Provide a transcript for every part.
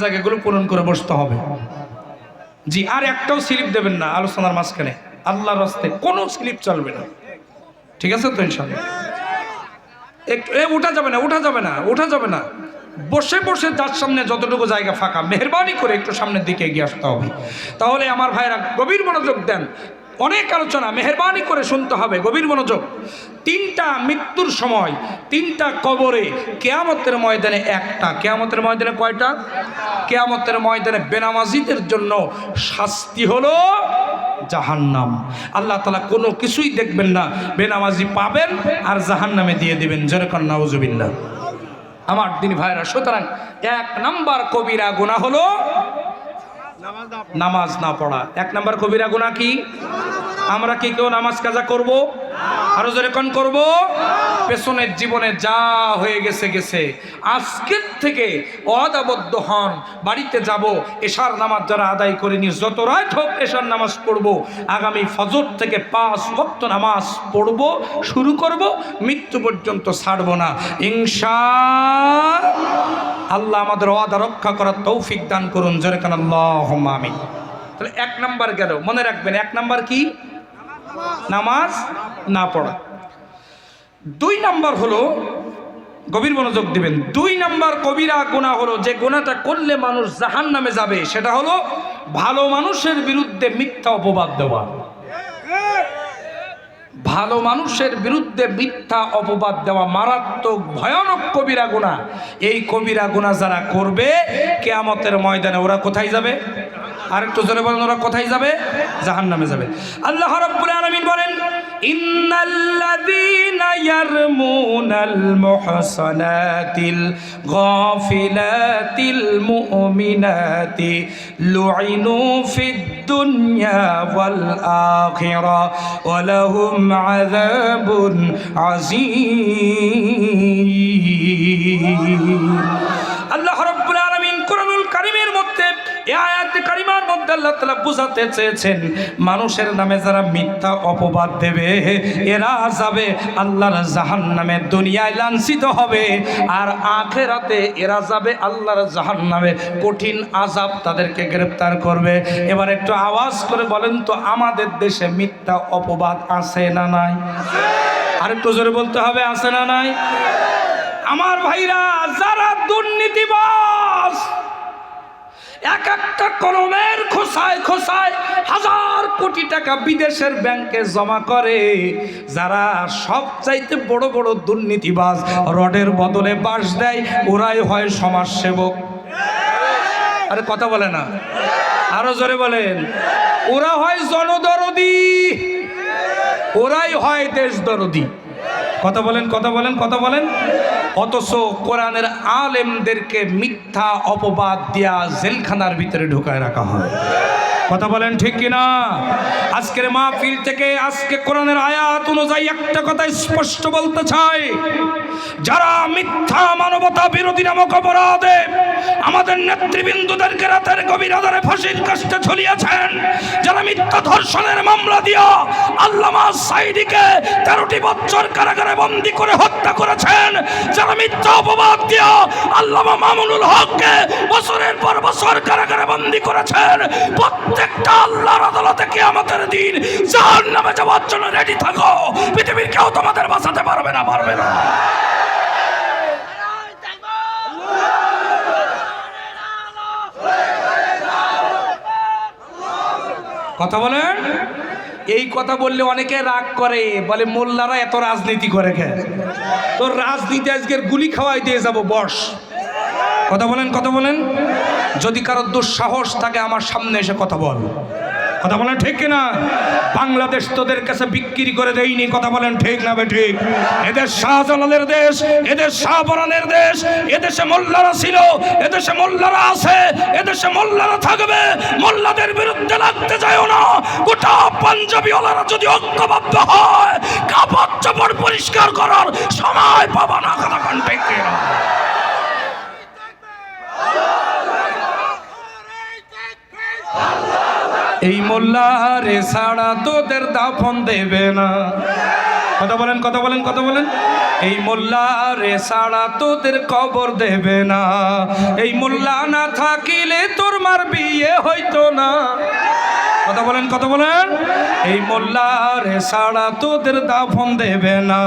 জায়গাগুলো পূরণ করে বসতে হবে। জি, আর একটাও স্লিপ দেবেন না আলোচনার মাঝখানে। আল্লাহর রাস্তায় কোনো স্লিপ চলবে না। ঠিক আছে তো ইনশাল্লাহ একটু, এ, উঠা যাবে না, উঠা যাবে না, উঠা যাবে না। বসে বসে যার সামনে যতটুকু জায়গা ফাঁকা, মেহরবানি করে একটু সামনের দিকে এগিয়ে আসতে হবে। তাহলে আমার ভাইরা গভীর মনোযোগ দেন। অনেক আলোচনা মেহরবানি করে শুনতে হবে, গভীর মনোযোগ। তিনটা মৃত্যুর সময়, তিনটা কবরে, কেয়ামতের ময়দানে একটা। কেয়ামতের ময়দানে কয়টা? কেয়ামতের ময়দানে বেনামাজিদের জন্য শাস্তি হলো জাহান্নাম। আল্লাহ তালা কোনো কিছুই দেখবেন না, বেনামাজি পাবেন আর জাহান্নামে দিয়ে দিবেন। যেরকম নাউজুবিল্লাহ। আমার দিন ভাইরা, সুতরাং এক নাম্বার কবিরা গুণা হলো নামাজ না পড়া। এক নাম্বার কবিরা গুণা কি? আমরা কি কেউ নামাজ কাজা করব? আরও যেরকম করব? পেছনের জীবনে যা হয়ে গেছে গেছে। আজকের থেকে অদাবদ্ধ হন। বাড়িতে যাব, এশার নামাজ যারা আদায় করিনি যত রাত হোক এশার নামাজ পড়ব। আগামী ফজর থেকে পাঁচ ভক্ত নামাজ পড়ব, শুরু করব, মৃত্যু পর্যন্ত ছাড়ব না। ইনশা আল্লাহ আমাদের ওয়াদা রক্ষা করার তৌফিক দান করুন। যেরকম আল্লাহ আমি তাহলে এক নাম্বার গেল, মনে রাখবেন, এক নাম্বার কি? নামাজ না পড়া। দুই নাম্বার হলো, গভীর মনোযোগ দিবেন। দুই নাম্বার কবিরা গোনা হলো, যে গোনাটা করলে মানুষ জাহান নামে যাবে, সেটা হলো ভালো মানুষের বিরুদ্ধে মিথ্যা অপবাদ দেওয়া। ভালো মানুষের বিরুদ্ধে মিথ্যা অপবাদ দেওয়া মারাত্মক ভয়ানক কবিরা গুণা। এই কবিরা গুণা যারা করবে, কেয়ামতের ময়দানে ওরা কোথায় যাবে? আরেকটু জোরে বলেন, ওরা কোথায় যাবে? জাহান নামে যাবে। আল্লাহ রব্বুল আলামিন বলেন إن الذين يرمون المحصنات الغافلات المؤمنات لعنوا في الدنيا والآخرة ولهم عذاب عظيم এই আয়াতে তাআলা বুঝাতে চেয়েছেন, মানুষের নামে যারা মিথ্যা অপবাদ দেবে, এরা যাবে আল্লাহর জাহান নামে দুনিয়ায় লাঞ্ছিত হবে, আর আখেরাতে এরা যাবে আল্লাহর জাহান্নামে কঠিন আযাব তাদেরকে গ্রেফতার করবে। এবার একটু আওয়াজ করে বলেন তো, আমাদের দেশে মিথ্যা অপবাদ আছে না নাই? আর একটু জোরে বলতে হবে, আছে না নাই? আমার ভাইরা, যারা দুর্নীতিবাজ এক একটা কলমের খোসায় খোসায় হাজার কোটি টাকা বিদেশের ব্যাংকে জমা করে। যারা সব চাইতে বড় বড় দুর্নীতিবাজ, রডের বদলে বাস দেয়, ওরাই হয় সমাজসেবক। আরে কথা বলে না। আরও জোরে বলেন। ওরা হয় জনদরদি। ওরাই হয় দেশ দরদি কথা বলেন কথা বলেন কথা বলেন। অথচ কোরআনের আলেমদেরকে মিথ্যা অপবাদ দিয়া জেলখানার ভিতরে ঢুকায় রাখা হয়। কথা বলেন ঠিক কিনা? আজকের মাহফিল থেকে আজকে কোরআনের আয়াত অনুযায়ী একটা কথা স্পষ্ট বলতে চাই। যারা মিথ্যা মানবতা বিরোধী নামক অপরাধে আমাদের নেতৃবৃন্দদেরকে রাতের গভীর আধারে ফাঁসির কাজটা ঝুলিয়েছেন যারা মিথ্যা ধর্ষণের মামলা দিয়া আল্লামা সাইদিকে তেরোটি বছর কারাগারে বন্দি করে হত্যা করেছেন, যারা মিথ্যা অপবাদ দিয়া আল্লামা মামুনুল হককে বছরের পর বছর কারাগারে বন্দি করেছেন প্রত্যেকটা আল্লাহর আদালতে কি আমাদের দিন জাহান নামে যাওয়ার জন্য রেডি থাকো। পৃথিবীর কেউ তোমাদের বাঁচাতে পারবে না পারবে না। কথা বলেন? এই কথা বললে অনেকে রাগ করে, বলে, মোল্লারা এত রাজনীতি করে কে তোর রাজনীতি আজকের গুলি খাওয়াই দিয়ে যাব, বস। কথা বলেন কথা বলেন। যদি কারোর দুঃসাহস থাকে, আমার সামনে এসে কথা বল। কথা বলেন ঠিক কিনা? বাংলাদেশ তোদের কাছে বিক্রি করে দেয়নি কথা বলেন ঠিক না বে ঠিক? এদের শাহজালালের দেশ এদের শাহবরানের দেশ, এদেশে মোল্লারা ছিল, এদেশে মোল্লারা আছে, এদেশে মোল্লারা থাকবে, মোল্লাদের বিরুদ্ধে লাগতে যায়ও না। গোটা পাঞ্জাবি ওলারা যদি ঐক্যবদ্ধ হয়, কাপড় চাপড় পরিষ্কার করার সময় পাবা না, কথা কন ঠিক কিনা? এই মোল্লারে ছাড়া তোদের দাফন দেবে না। কথা বলেন কথা বলেন কথা বলেন। এই মোল্লা রে সাড়া তোদের কবর দেবে না। এই মোল্লা না থাকিলে তোর মার বিয়ে হইতো না। কথা বলেন কথা বলেন। এই মোল্লারে সাড়া তোদের দাফন দেবে না।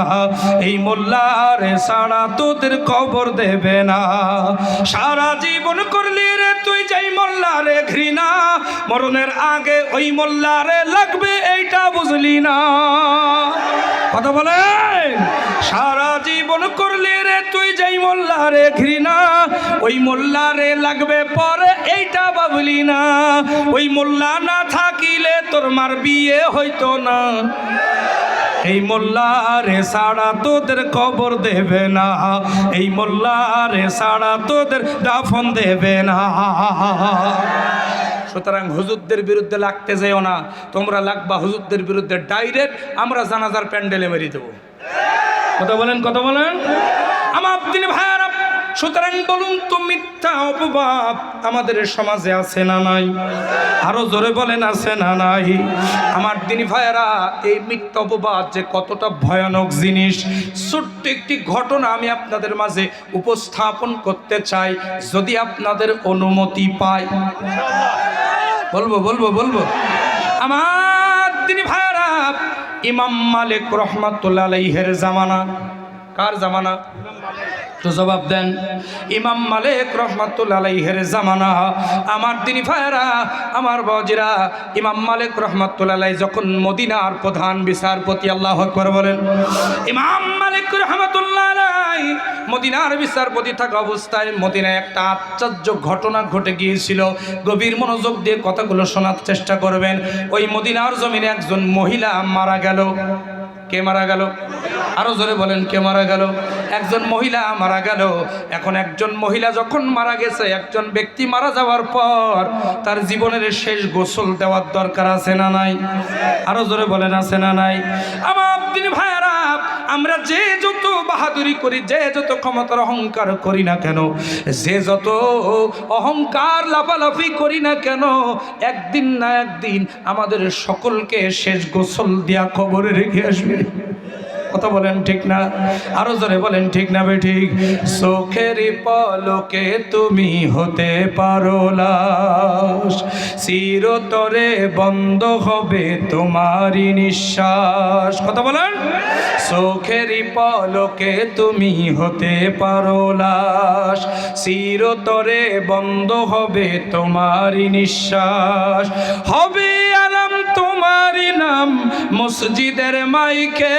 এই মোল্লারে সাড়া তোদের কবর দেবে না। সারা জীবন করলি রে তুই যাই মোল্লারে ঘৃণা, মরণের আগে ওই মোল্লারে লাগবে এইটা বুঝলি না। কথা বলেন? সারা জীবন করলি রে তুই যাই মোল্লারে ঘৃণা, ওই মোল্লারে লাগবে পরে এইটা ভাবলি না। ওই মোল্লা না থাকিলে তোর মার বিয়ে হইতো না। এই মোল্লারে সাড়া তোদের কবর দেবে না। এই মোল্লারে সাড়া তোদের দাফন দেবে না। সুতরাং হুজুরদের বিরুদ্ধে লাগতে যেও না। তোমরা লাগবা হুজুরদের বিরুদ্ধে ডাইরেক্ট আমরা জানাজার প্যান্ডেলে মেরিয়ে দেবো। কথা বলেন কথা বলেন। আমার তিনি ভাইয়ারা সুতরাং বলুন তো, মিথ্যা অপবাদ আমাদের সমাজে আছে না নাই? আরও জোরে বলেন, আছে না নাই? আমার দিন ভাইয়ারা, এই মিথ্যা অপবাদ যে কতটা ভয়ানক জিনিস, ছোট্ট একটি ঘটনা আমি আপনাদের মাঝে উপস্থাপন করতে চাই, যদি আপনাদের অনুমতি পাই। বলব বলব বলব। আমার তিনি ভাইরা ইমাম মালিক রহমাতুল্লাহ আলাইহের জামানা। কার জামানা? তো জবাব দেন, ইমাম মালিক রহমাতুল্লাহ আলাইহের জামানা, আমার তিনি ভাইরা আমার বজিরা ইমাম মালিক রহমাতুল্লাহ আলাই যখন মদিনার প্রধান বিচারপতি আল্লাহ আকবর বলেন, ইমাম মালিক রহমাতুল্লাহ আলাই মদিনার বিচারপতি থাকা অবস্থায় মদিনায় একটা আশ্চর্য ঘটনা ঘটে গিয়েছিল। গভীর মনোযোগ দিয়ে কথাগুলো শোনার চেষ্টা করবেন। ওই মদিনার জমিনে একজন মহিলা মারা গেল। কে মারা গেল? আরও জোরে বলেন, কে মারা গেল? একজন মহিলা মারা গেল। এখন একজন মহিলা যখন মারা গেছে, একজন ব্যক্তি মারা যাওয়ার পর তার জীবনের শেষ গোসল দেওয়ার দরকার আছে না নাই? আরও জোরে বলেন, আছে না নাই? আমার দিন ভাইয়ারা, আমরা যে যত বাহাদুরি করি, যে যত ক্ষমতার অহংকার করি না কেন, যে যত অহংকার লাফালাফি করি না কেন, একদিন না একদিন আমাদের সকলকে শেষ গোসল দিয়া খবরে রেখে আসবে। কথা বলেন ঠিক না? আরও জোরে বলেন ঠিক না বে ঠিক? চোখের পলকে তুমি হতে পারো লাশ। চিরতরে বন্ধ হবে তোমারই নিঃশ্বাস। কথা বলেন? চোখের পলকে তুমি হতে পারো লাশ। চিরতরে বন্ধ হবে তোমারই নিঃশ্বাস। হবে আলাম তোমারই নাম মসজিদের মাইকে।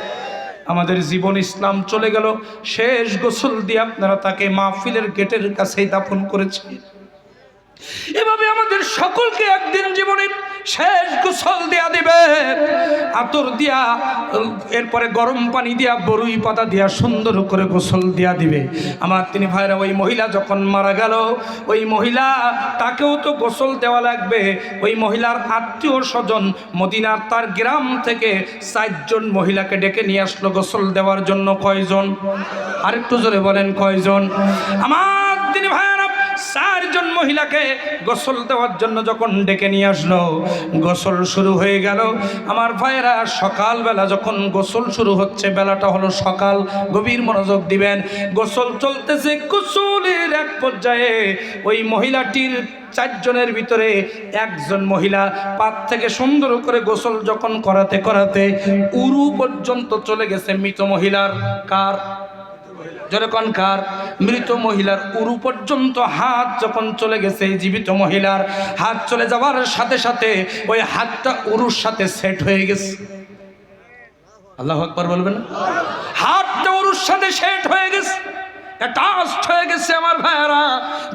আমাদের জীবন ইসলাম চলে গেল। শেষ গোসল দিয়ে আপনারা তাকে মাহফিলের গেটের কাছেই দাফন করেছে। এভাবে আমাদের সকলকে একদিন জীবনের শেষ গোসল দেয়া দিবে। আতর দিয়া, এরপরে গরম পানি দিয়া, বরুই পাতা দিয়া সুন্দর করে গোসল দিয়া দিবে। আমার তিনি ভাইরা, ওই মহিলা যখন মারা গেল, ওই মহিলা, তাকেও তো গোসল দেওয়া লাগবে। ওই মহিলার আত্মীয় স্বজন মদিনার তার গ্রাম থেকে চারজন মহিলাকে ডেকে নিয়ে আসলো গোসল দেওয়ার জন্য কয়জন? আরেকটু জোরে বলেন কয়জন? আমার তিনি ভাইরা চারজন মহিলাকে গোসল দেওয়ার জন্য যখন ডেকে নিয়ে আসলো, গোসল শুরু হয়ে গেল। আমার ভাইয়েরা, সকালবেলা যখন গোসল শুরু হচ্ছে, বেলাটা হলো সকাল, গভীর মনোযোগ দিবেন। গোসল চলতেছে গোসলের এক পর্যায়ে। ওই মহিলাটির চারজনের ভিতরে একজন মহিলা পাত থেকে সুন্দর করে গোসল যখন করাতে করাতে উরু পর্যন্ত চলে গেছে মৃত মহিলার কার যেরকম কার? মৃত মহিলার উরু পর্যন্ত হাত যখন চলে গেছে জীবিত মহিলার হাত চলে যাওয়ার সাথে সাথে ওই হাতটা উরুর সাথে সেট হয়ে গেছে। আল্লাহ আকবর বলবেন হাতটা উরুর সাথে সেট হয়ে গেছে। অ্যাটাচড হয়ে গেছে আমার ভাইয়ারা।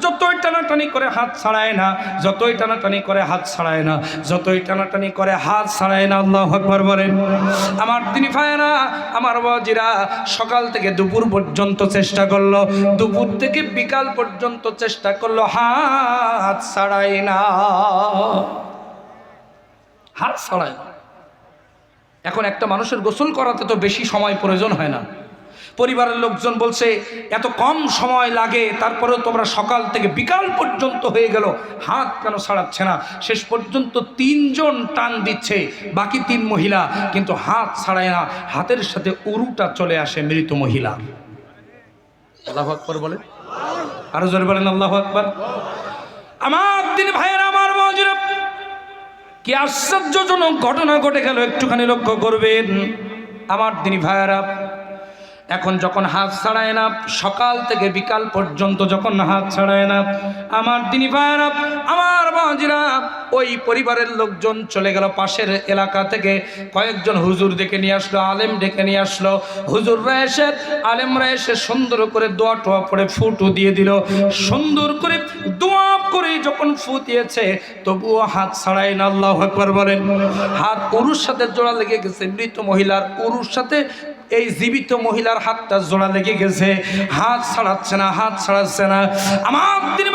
যতই টানাটানি করে হাত ছাড়ায় না, যতই টানাটানি করে হাত ছাড়ায় না, যতই টানাটানি করে হাত ছাড়ায় না, আল্লাহ আকবর বলেন। আমার তিনি ভাইয়ারা, আমার বাজিরা সকাল থেকে দুপুর পর্যন্ত চেষ্টা করল, দুপুর থেকে বিকাল পর্যন্ত চেষ্টা করল, হাত ছাড়ায় না। হাত ছাড়ায় এখন একটা মানুষের গোসল করাতে তো বেশি সময় প্রয়োজন হয় না। পরিবারের লোকজন বলছে এত কম সময় লাগে তারপরেও তোমরা সকাল থেকে বিকাল পর্যন্ত হয়ে গেল হাত কেন ছাড়াচ্ছে না? শেষ পর্যন্ত তিনজন টান দিচ্ছে বাকি তিন মহিলা কিন্তু হাত ছাড়ায় না হাতের সাথে উরুটা চলে আসে মৃত মহিলা। আল্লাহ আকবর বলে আরও জোরে বলেন আল্লাহ আকবর। আমার দিন ভাইয়ের আমার মজুরা কি আশ্চর্যজনক ঘটনা ঘটে গেল একটুখানি লক্ষ্য করবেন। আমার দিনী ভাইয়ারা এখন যখন হাত ছাড়ায় না, সকাল থেকে বিকাল পর্যন্ত যখন হাত ছাড়ায় না, আমার দিনী ভাইয়ারা, আমার বাজিরা ওই পরিবারের লোকজন চলে গেল পাশের এলাকা থেকে। কয়েকজন হুজুর ডেকে নিয়ে আসলো, আলেম ডেকে নিয়ে আসলো। হুজুররা এসে, আলেমরা এসে সুন্দর করে দোয়া টোয়া পড়ে ফুটু দিয়ে দিল। সুন্দর করে দোয়া করে যখন ফু দিয়েছে তবুও হাত ছাড়াই না, আল্লাহ আকবার বলেন। হাত উরুর সাথে জোড়া লেগে গেছে, মৃত মহিলার উরুর সাথে এই জীবিত মহিলার হাতটা জোড়া লেগে গেছে। হাত ছাড়াচ্ছে না, হাত ছাড়াচ্ছে না। আমার দিন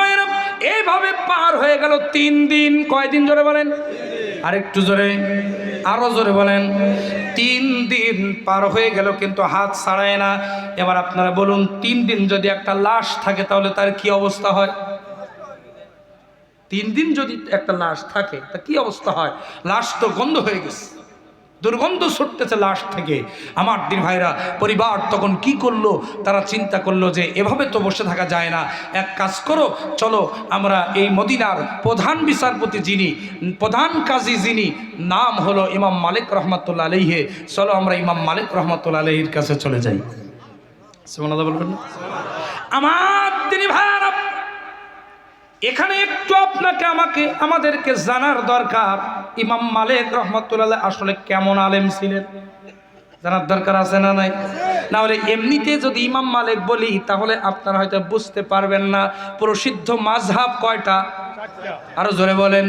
এইভাবে পার হয়ে গেল তিন দিন। কয়দিন জোরে বলেন? আরেকটু জোরে, আরও জোরে বলেন। তিন দিন পার হয়ে গেল, কিন্তু হাত ছাড়ায় না। এবার আপনারা বলুন, তিন দিন যদি একটা লাশ থাকে, তাহলে তার কি অবস্থা হয়? তিন দিন যদি একটা লাশ থাকে, তা কি অবস্থা হয়? লাশ তো গন্ধ হয়ে গেছে। দুর্গন্ধ ছুটতেছে লাশ থেকে। আমার দিন ভাইরা, পরিবার তখন কি করল? তারা চিন্তা করল যে, এভাবে তো বসে থাকা যায় না। এক কাজ করো, চলো আমরা এই মদিনার প্রধান বিচারপতি যিনি, প্রধান কাজী যিনি, নাম হলো ইমাম মালিক রহমতুল্লা আলহে চলো আমরা ইমাম মালিক রহমতুল্লা আলহির কাছে চলে যাই। বলবেন আমার তিনি ভাইরা এখানে একটু আপনাকে আমাকে, আমাদেরকে জানার দরকার। ইমাম মালিক রহমতুল্লাহ আসলে কেমন আলেম ছিলেন? জানার দরকার আছে না নাই? না হলে এমনিতে যদি ইমাম মালিক বলি, তাহলে আপনারা হয়তো বুঝতে পারবেন না। প্রসিদ্ধ মাঝহাব কয়টা? আরও জোরে বলেন,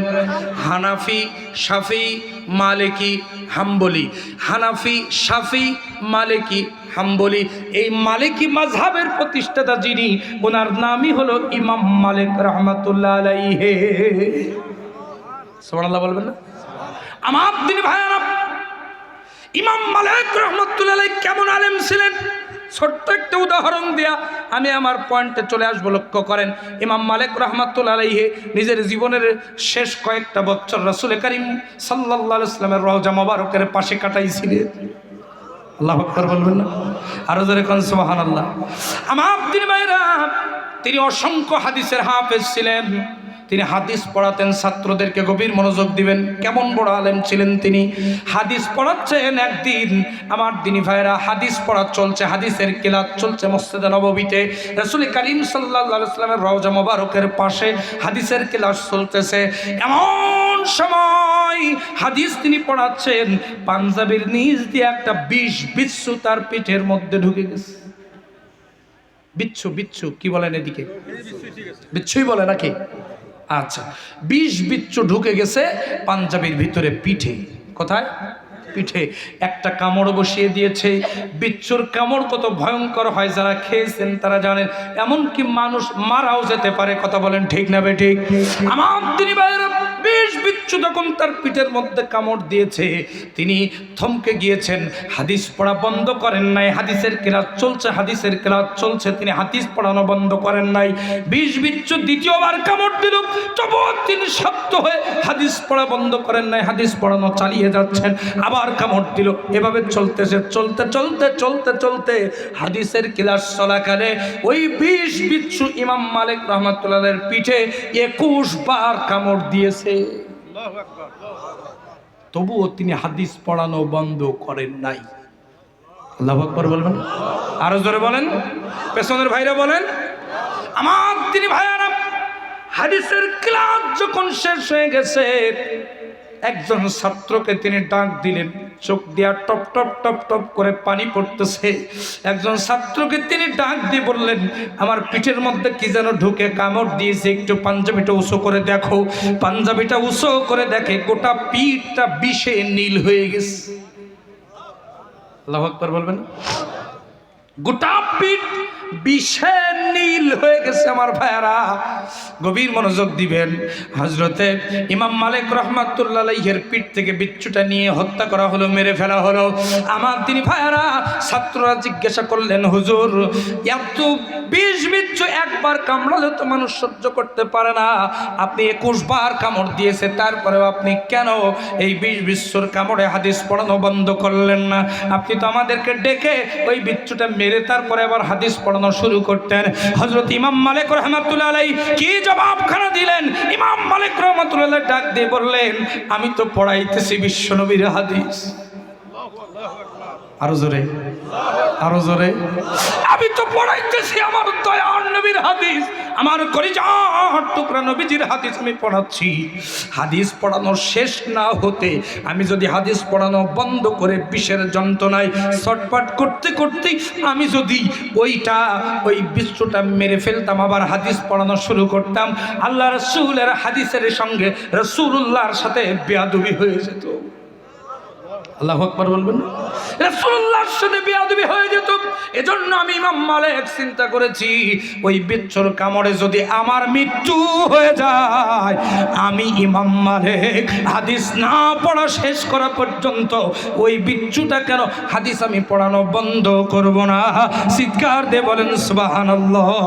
হানাফি, শাফি, মালিকি, হাম্বলি। হানাফি, শাফি, মালিকি, হাম্বলি। এই মালিকি মাঝহাবের প্রতিষ্ঠাতা যিনি, ওনার নামই হলো ইমাম মালিক রহমতুল্লাহ আলাইহে। সুবহানাল্লাহ বলবেন না? আমার দিন ভাইয়ারা, ইমাম মালিক রহমতুল্লাহ কেমন আলেম ছিলেন? ছোট্ট একটা উদাহরণ দেয়া আমি আমার পয়েন্টে চলে আসব, লক্ষ্য করেন। ইমাম মালিক রহমাতুল্লা আলাইহে নিজের জীবনের শেষ কয়েকটা বছর রাসুল করিম সাল্লাহ ইসলামের রহজা মোবারকের পাশে কাটাইছিলেন। আল্লাহ আকবর বলবেন না? আরও সুবাহান আল্লাহ আমার দিন ভাইরা, তিনি অসংখ্য হাদিসের হাফেজ ছিলেন। তিনি হাদিস পড়াতেন ছাত্রদেরকে গভীর মনোযোগ দিবেন। কেমন বড় আলেম ছিলেন তিনি। হাদিস পড়াচ্ছেন একদিন। আমার দিনী ভাইরা হাদিস পড়া চলছে, হাদিসের কিলাত চলছে মসজিদে নববীতে। রসুল করিম সাল্লাহ সাল্লামের রওজা মোবারকের পাশে হাদিসের ক্লাস চলতেছে। এমন সময় হাদিস তিনি পড়াচ্ছেন, পাঞ্জাবির নিজ দিয়ে একটা বিষ বিচ্ছু তার পিঠের মধ্যে ঢুকে গেছে। বিচ্ছু বিচ্ছু, কি বলেন এদিকে? বিচ্ছুই বলে নাকি? আচ্ছা বিষ বিচ্ছু ঢুকে গেছে পাঞ্জাবির ভিতরে পিঠে। কোথায়? পিঠে। একটা কামড় বসিয়ে দিয়েছে। বিচ্ছুর কামড় কত ভয়ঙ্কর হয়, যারা খেয়েছেন তারা জানেন। এমনকি মানুষ মারাও যেতে পারে, কথা বলেন ঠিক না বে ঠিক? আমার তিনি ভাইয়েরা বিষ বিচ্ছু যখন তার পিঠের মধ্যে কামড় দিয়েছে, তিনি থমকে গিয়েছেন। হাদিস পড়া বন্ধ করেন নাই, হাদিসের ক্লাস চলছে, হাদিসের ক্লাস চলছে, তিনি হাদিস পড়ানো বন্ধ করেন নাই। বিষ বিচ্ছু দ্বিতীয়বার কামড় দিল তবুও তিনি শক্ত হয়ে হাদিস পড়া বন্ধ করেন নাই, হাদিস পড়ানো চালিয়ে যাচ্ছেন, আবার কামড় দিল। এভাবে চলতেছে, চলতে চলতে চলতে চলতে হাদিসের ক্লাস চলাকালে ওই বিষ বিচ্ছু ইমাম মালিক রহমতুল্লাহের পিঠে একুশ বার কামড় দিয়েছে। তবুও তিনি হাদিস পড়ানো বন্ধ করেন নাই। আল্লাহ আকবর বলবেন? আরও জোরে বলেন। পেছনের ভাইরা বলেন। আমার তিনি ভাইয়ারা হাদিসের ক্লাস যখন শেষ হয়ে গেছে একজন ছাত্রকে তিনি ডাক দিলেন, চোখ দিয়া টপ টপ টপ টপ করে পানি পড়তেছে। একজন ছাত্রকে তিনি ডাক দিয়ে বললেন, আমার পিঠের মধ্যে কি যেন ঢুকে কামড় দিয়েছে, একটু পাঞ্জাবিটা উঁচু করে দেখো। পাঞ্জাবিটা উঁচু করে দেখে গোটা পিঠটা বিষে নীল হয়ে গেছে। আল্লাহ আকবার বলবেন গোটা পিঠ বিষে নীল হয়ে গেছে আমার ভাইয়ারা। গভীর মনোযোগ দিবেন। হজরতে ইমাম মালিক রহমাতুল্লাহের পিঠ থেকে বিচ্ছুটা নিয়ে হত্যা করা হলো, মেরে ফেলা হলো। আমার তিনি ভাইয়ারা, ছাত্ররা জিজ্ঞাসা করলেন, হুজুর, এত বিষ বিচ্ছু একবার কামড়ালে তো মানুষ সহ্য করতে পারে না। আপনি একুশ বার কামড় দিয়েছে, তারপরেও আপনি কেন এই বিষ বিশ্বর কামড়ে হাদিস পড়ানো বন্ধ করলেন না? আপনি তো আমাদেরকে ডেকে ওই বিচ্ছুটা মেরে তারপরে আবার হাদিস পড়ানো শুরু করতেন। হজরত ইমাম মালিক রহমাতুল্লাহ আলাই কি জবাবখানা দিলেন? ইমাম মালিক রহমাতুল্লাহ ডাক দিয়ে বললেন, আমি তো পড়াইতেছি বিশ্বনবীর হাদিস। আরও জোরে আরও জোরে। আমি তো পড়াইতেছি আমার দয়ার নবীর হাদিস, আমার কলিজার টুকরা নবীজির হাদিস আমি পড়াচ্ছি। হাদিস পড়ানো শেষ না হতে আমি যদি হাদিস পড়ানো বন্ধ করে বিষের যন্ত্রণায় ছটপাট করতে করতে আমি যদি ওইটা, ওই বিশ্বটা মেরে ফেলতাম, আবার হাদিস পড়ানো শুরু করতাম, আল্লাহ রসুলের হাদিসের সঙ্গে রসুল্লাহর সাথে বেয়াদুবি হয়ে যেত। আল্লাহ বলবেন সাথে হয়ে যেত। এজন্য আমি ইমাম চিন্তা করেছি, ওই বিচ্ছুর কামড়ে যদি আমার মৃত্যু হয়ে যায়, আমি ইমাম হাদিস না পড়া শেষ করা পর্যন্ত ওই বিচ্ছুটা কেন? হাদিস আমি পড়ানো বন্ধ করব না। চিৎকার দিয়ে বলেন, সুবহানাল্লাহ।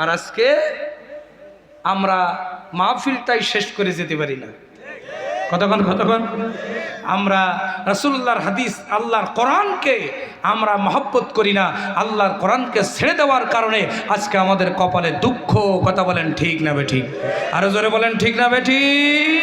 আর আজকে আমরা মাহফিলটাই শেষ করে যেতে পারি না। কতক্ষণ কতক্ষণ? আমরা রসুল্লাহর হাদিস, আল্লাহর কোরআনকে আমরা মহব্বত করি না। আল্লাহর কোরআনকে ছেড়ে দেওয়ার কারণে আজকে আমাদের কপালে দুঃখ, কথা বলেন ঠিক না বেঠিক আরও আরও জোরে বলেন ঠিক না বে ঠিক?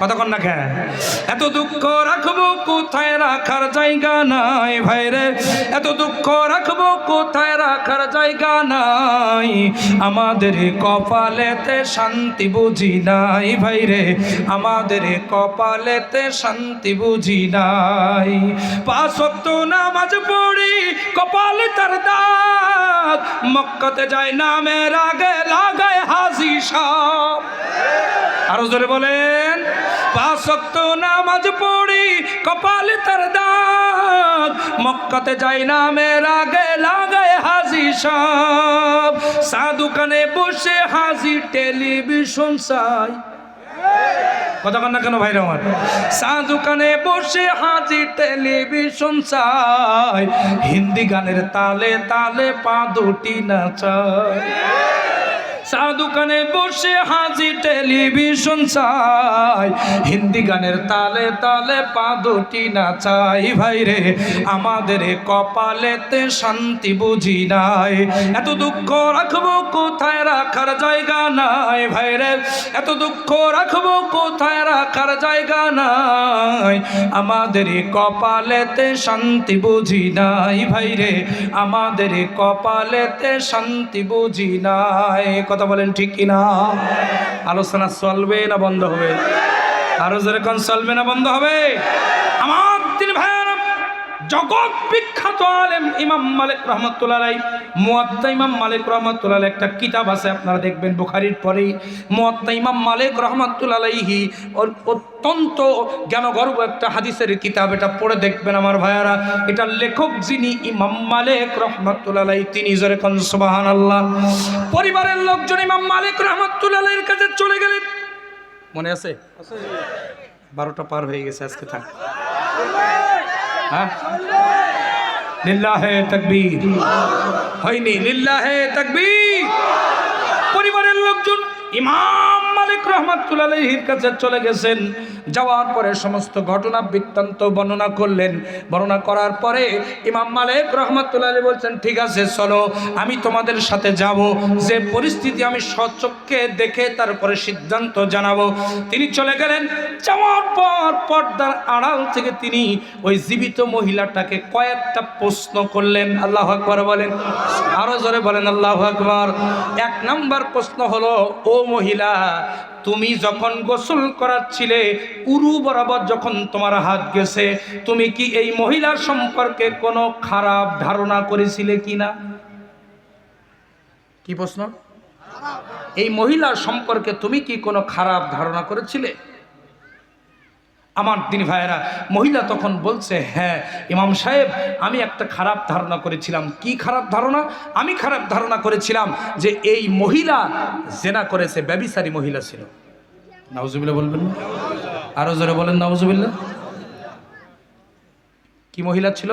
কতক্ষণ না এত দুঃখ রাখব কোথায় রাখার জায়গা নাই ভাইরে এত দুঃখ রাখব কোথায় রাখার জায়গা নাই? আমাদের কপালেতে শান্তি বুঝি নাই ভাইরে আমাদের কপালেতে শান্তি বুঝি নাই। পাঁচ ওয়াক্ত নামাজ পড়ি, কপালে তার দাগ। মক্কতে যায় নামের আগে লাগায় হাসি সব আরও জোরে বলেন, পাঁচ ওয়াক্ত নামাজ পড়ি, কপালে তার দাগ মক্কাতে যাই নামের আগে লাগায় হাজি সব। সাধুকানে বসে হাজি টেলিভিশন চাই। কতক্ষণ না কেন ভাইরা আমার? চা বসে হাজি টেলিভিশন চাই। হিন্দি গানের তালে তালে পা দুটি নাচায় চা দোকানে বসে হাজি টেলিভিশন চাই। হিন্দি গানের তালে তালে পা দুটি নাচাই। ভাই রে, আমাদের কপালেতে শান্তি বুঝি নাই। এত দুঃখ রাখব কোথায় রাখার জায়গা নাই? ভাই রে, এত দুঃখ রাখব কোথায় রাখার জায়গা নাই? আমাদের কপালেতে শান্তি বুঝি নাই। ভাই রে, আমাদের কপালেতে শান্তি বুঝি নাই। কথা বলেন ঠিক কিনা? আলোচনা চলবে না বন্ধ হবে? আরও যেরকম চলবে না বন্ধ হবে? আমার জগৎ বিখ্যাত আলেম ইমাম মালিক রহমতুল্লাহ মুয়াত্তা ইমাম মালিক রহমতুল্লাহ একটা কিতাব আছে, আপনারা দেখবেন বুখারির পরেই। মুয়াত্তা ইমাম মালিক রহমতুল্লাহি অত্যন্ত জ্ঞানগর্ব একটা হাদিসের কিতাব, এটা পড়ে দেখবেন আমার ভাইয়ারা। এটা লেখক যিনি ইমাম মালিক রহমতুল্লাহ তিনি যেরকম সুবাহান আল্লাহ পরিবারের লোকজন ইমাম মালিক রহমতুল্লাহের কাছে চলে গেলেন মনে আছে? বারোটা পার হয়ে গেছে, আজকে থাক। লিল্লাহে তকবীর। হয়নি। লিল্লাহে তকবীর। পরিবারের লোকজন ইমাম। মালিক রহমাতুল্লাহির কাছে চলে গেছেন। যাওয়ার পরে সমস্ত ঘটনা বৃত্তান্ত বর্ণনা করলেন। বর্ণনা করার পরে ইমাম মালিক রহমাতুল্লাহ বলছেন, ঠিক আছে, চলো, আমি তোমাদের সাথে যাব। যে পরিস্থিতি আমি সচক্ষে দেখে তারপরে সিদ্ধান্ত জানাব। তিনি চলে গেলেন। যাওয়ার পর পর্দার আড়াল থেকে তিনি ওই জীবিত মহিলাটাকে কয়েকটা প্রশ্ন করলেন। আল্লাহ আকবর বলেন, আরও জোরে বলেন, আল্লাহ আকবর। এক নাম্বার প্রশ্ন হলো, ও মহিলা তুমি যখন গোসল করাচ্ছিলে, উরু বরাবর যখন তোমার হাত গেছে, তুমি কি এই মহিলার সম্পর্কে কোনো খারাপ ধারণা করেছিলে কি না কি প্রশ্ন? এই মহিলার সম্পর্কে তুমি কি কোনো খারাপ ধারণা করেছিলে? আমার দিন ভাইয়েরা, মহিলা তখন বলছে হ্যাঁ ইমাম সাহেব, আমি একটা খারাপ ধারণা করেছিলাম। কি খারাপ ধারণা? আমি খারাপ ধারণা করেছিলাম যে এই মহিলা জেনা করেছে, ব্যবিচারী মহিলা ছিল। নাউজুবিল্লা বলবেন আরও জোরে বলেন নাউজুবিল্লা কি মহিলা ছিল?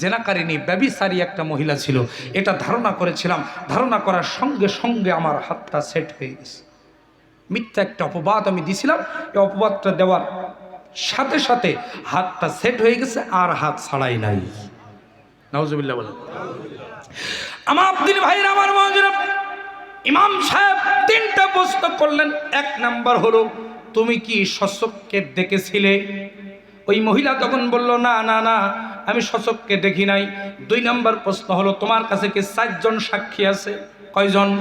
জেনাকারিনী ব্যবিচারী একটা মহিলা ছিল। এটা ধারণা করেছিলাম। ধারণা করার সঙ্গে সঙ্গে আমার হাতটা সেট হয়ে গেছে। মিথ্যা একটা অপবাদ আমি দিছিলাম। এই অপবাদটা দেওয়ার সাথে সাথে হাতটা সেট হয়ে গেছে, আর হাত ছাড়াই নাই। নওয়াজুবিল্লাহ বলেন। আমার আব্দিন ভাইয়ের আমার মহাজরা ইমাম সাহেব তিনটা প্রশ্ন করলেন। এক নাম্বার হলো, তুমি কি শশককে দেখেছিলে? ওই মহিলা তখন বলল, না না না, আমি শশককে দেখি নাই। দুই নাম্বার প্রশ্ন হলো, তোমার কাছে কি চারজন সাক্ষী আছে? কয়জন?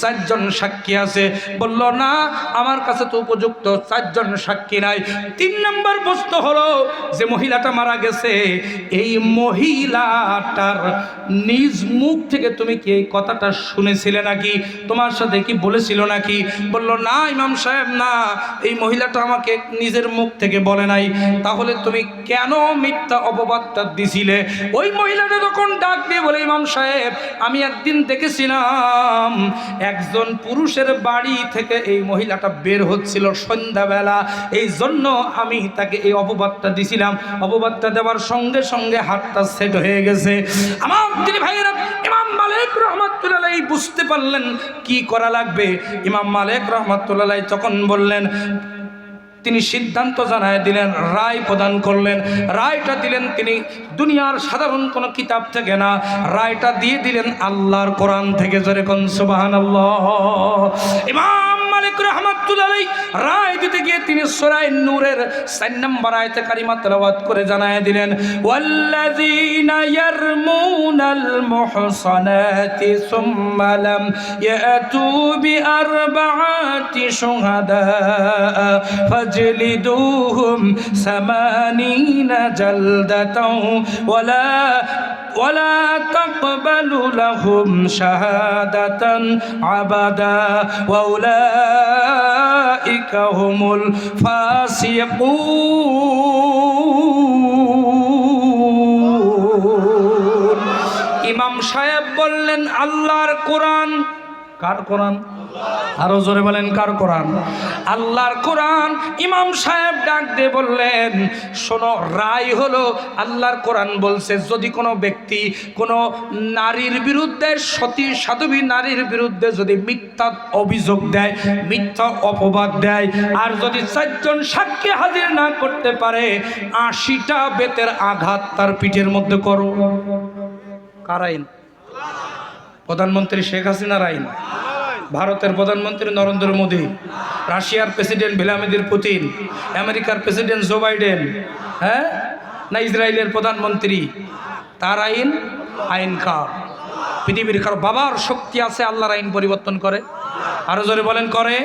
চারজন সাক্ষী আছে। বলল, না, আমার কাছে তো উপযুক্ত চারজন সাক্ষী নাই। তিন নম্বর প্রশ্ন হলো যে, মহিলাটা মারা গেছে। এই মহিলাটার নিজ মুখ থেকে তুমি কি এই কথাটা শুনেছিলে নাকি? তোমার সাথে কি বলেছিল নাকি? বলল, না, ইমাম সাহেব, না। এই মহিলাটা আমাকে নিজের মুখ থেকে বলে নাই। তাহলে তুমি কেন মিথ্যা অপবাদটা দিছিলে? ওই মহিলাটা তখন ডাক দিয়ে বলে, ইমাম সাহেব, আমি একদিন দেখেছিলাম একজন পুরুষের বাড়ি থেকে এই মহিলাটা বের হচ্ছিল সন্ধ্যাবেলা। এই জন্য আমি তাকে এই অপবাদটা দিছিলাম। অপবাদটা দেওয়ার সঙ্গে সঙ্গে হাতটা সেট হয়ে গেছে। আমার তিনি ভাইয়েরা, ইমাম মালিক রহমতুল্লাহ বুঝতে পারলেন কি করা লাগবে। ইমাম মালিক রহমতুল্লাহ তখন বললেন তিনি সিদ্ধান্ত জানায় দিলেন, রায় প্রদান করলেন। রায়টা দিলেন তিনি, দুনিয়ার সাধারণ কোনো কিতাব থেকে না। রায়টা দিয়ে দিলেন আল্লাহর কোরআন থেকে, জোরে কনসুবাহান ইমাম মালিক রহমতুল্লাহ রায় দিতে গিয়ে তিনি সূরা নূরের 4 নম্বর আয়তে কারিমা তেলাওয়াত করে জানায় দিলেন, ওয়াল্লাযীনা ইয়ারমুনাল মুহসানাতি সুম্মা লাম ইয়াতু বিআরবাআতি শুহাদা, ফাজলিদুহুম সামানিনা জালদাতাও, ওয়ালা ولا تقبلوا لهم شهادة عبدا وأولئك هم الفاسقون ইমাম সাহেব বললেন আল্লাহর কোরআন কার কোরআন? আরও জোরে বলেন, কার কোরআন? আল্লাহর কোরআন, ইমাম সাহেব ডাক দিয়ে বললেন, শোনো, রায় হলো আল্লাহর কোরআন বলছে, যদি কোনো ব্যক্তি কোনো নারীর বিরুদ্ধে, সতী, সাধবী নারীর বিরুদ্ধে যদি মিথ্যা অভিযোগ দেয়, মিথ্যা অপবাদ দেয়, আর যদি চারজন সাক্ষী হাজির না করতে পারে, আশিটা বেতের আঘাত তার পিঠের মধ্যে করো। কার আইন? প্রধানমন্ত্রী শেখ হাসিনার আইন। ভারতের প্রধানমন্ত্রী নরেন্দ্র মোদী, রাশিয়ার প্রেসিডেন্ট ভ্লাদিমির পুতিন, আমেরিকার প্রেসিডেন্ট জো বাইডেন হ্যাঁ? না ইসরায়েলের প্রধানমন্ত্রী, তার আইন আইন কার? পৃথিবীর কারও বাবার শক্তি আছে, আল্লাহর আইন পরিবর্তন করে। আরও জোরে বলেন, করে।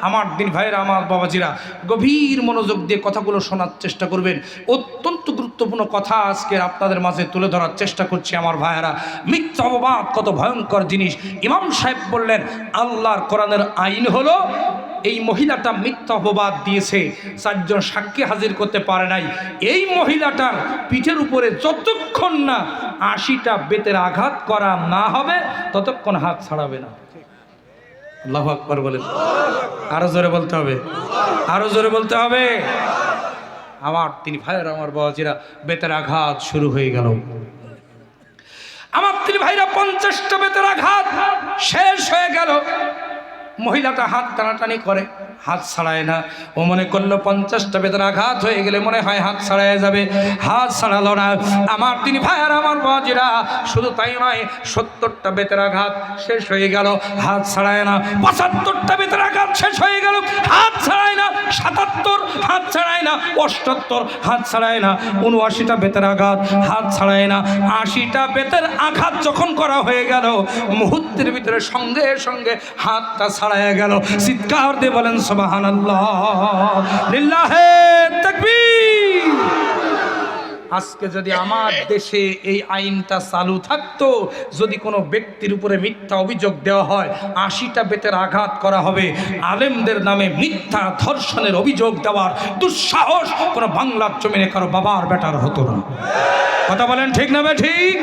আমার দিন ভাইয়েরা, আমার বাবাজিরা, গভীর মনোযোগ দিয়ে কথাগুলো শোনার চেষ্টা করবেন। অত্যন্ত গুরুত্বপূর্ণ কথা আজকে আপনাদের মাঝে তুলে ধরার চেষ্টা করছি আমার ভাইয়েরা। মিথ্যা অপবাদ, কত ভয়ঙ্কর জিনিস। ইমাম সাহেব বললেন, আল্লাহর কোরআনের আইন হলো, এই মহিলাটা মিথ্যা অপবাদ দিয়েছে, চারজন সাক্ষী হাজির করতে পারে নাই। এই মহিলাটার পিঠের উপরে যতক্ষণ না আশিটা বেতের আঘাত করা না হবে, ততক্ষণ হাত ছাড়াবে না। আল্লাহ আকবর বলেন। আরও জোরে বলতে হবে। আরও জোরে বলতে হবে। আমার, তিনি ভাইয়ের আমার বাবাজিরা বেতের আঘাত শুরু হয়ে গেল। আমার তিনি ভাইরা পঞ্চাশটা বেতের আঘাত শেষ হয়ে গেল। মহিলাটা হাত টানাটানি করে। হাত ছাড়ায় না। ও মনে করল পঞ্চাশটা বেতন আঘাত হয়ে গেলে মনে হয় হাত ছাড়ায় যাবে। হাত ছাড়ালো না। আমার তিনি ভাই আর আমার বাজিরা, শুধু তাই নয়, সত্তরটা বেতের আঘাত শেষ হয়ে গেল। হাত ছাড়ায় না। পঁচাত্তরটা বেতের আঘাত শেষ হয়ে গেল। হাত ছাড়ায় না। সাতাত্তর, হাত ছাড়ায় না। অষ্টাত্তর, হাত ছাড়ায় না। উনআশিটা বেতের আঘাত, হাত ছাড়ায় না। আশিটা বেতের আঘাত যখন করা হয়ে গেল, মুহূর্তের ভিতরে সঙ্গে সঙ্গে হাতটা ছাড়ায় গেল। চিৎকার দিয়ে বলেন আজকে যদি আমার দেশে এই আইনটা চালু থাকতো, যদি কোনো ব্যক্তির উপরে মিথ্যা অভিযোগ দেওয়া হয়, আশিটা বেতের আঘাত করা হবে, আলেমদের নামে মিথ্যা ধর্ষণের অভিযোগ দেওয়ার দুঃসাহস কোনো বাংলার জমিনে কারও বাবার বেটার হতো না। কথা বলেন ঠিক না ঠিক?